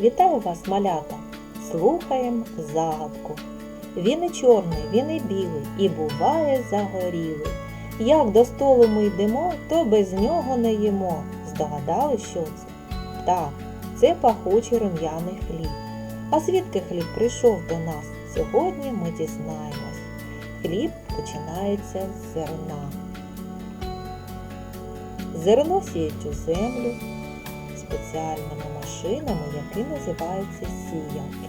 Вітаю вас, малята! Слухаємо загадку. Він і чорний, він і білий, і буває загорілий. Як до столу ми йдемо, то без нього не їмо. Здогадали, що це? Так, це пахучий рум'яний хліб. А звідки хліб прийшов до нас? Сьогодні ми дізнаємось. Хліб починається з зерна. Зерно сіють у землю спеціальними машинами, які називаються сіянки.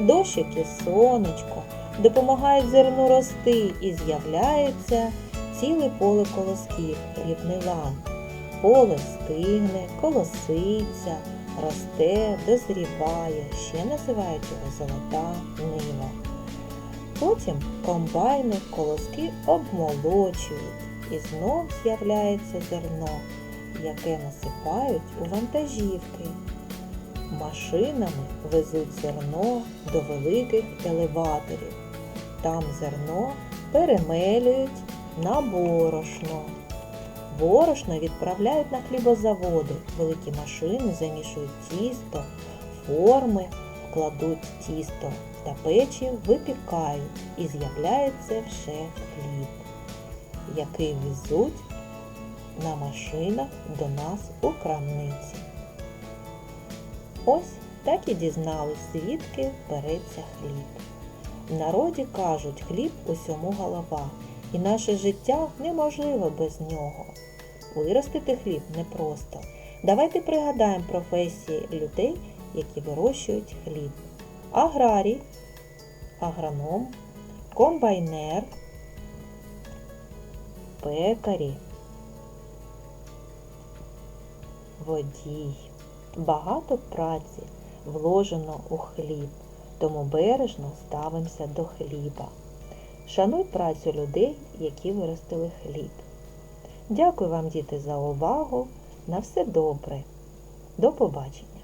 Дощик і сонечко допомагають зерну рости і з'являється ціле поле колосків, рідний лан. Поле стигне, колоситься, росте, дозріває, ще називають його золота нива. Потім комбайни колоски обмолочують і знов з'являється зерно, яке насипають у вантажівки. Машинами везуть зерно до великих елеваторів. Там зерно перемелюють на борошно. Борошно відправляють на хлібозаводи. Великі машини замішують тісто, форми, кладуть тісто та печі, випікають і з'являється вже хліб, який везуть на машинах до нас у крамниці. Ось так і дізнались, звідки береться хліб. В народі кажуть, хліб усьому голова, і наше життя неможливо без нього. Виростити хліб непросто. Давайте пригадаємо професії людей, які вирощують хліб. Аграрій, агроном, комбайнер, пекарі, водій. Багато праці вложено у хліб, тому бережно ставимося до хліба. Шануй працю людей, які виростили хліб. Дякую вам, діти, за увагу. На все добре. До побачення!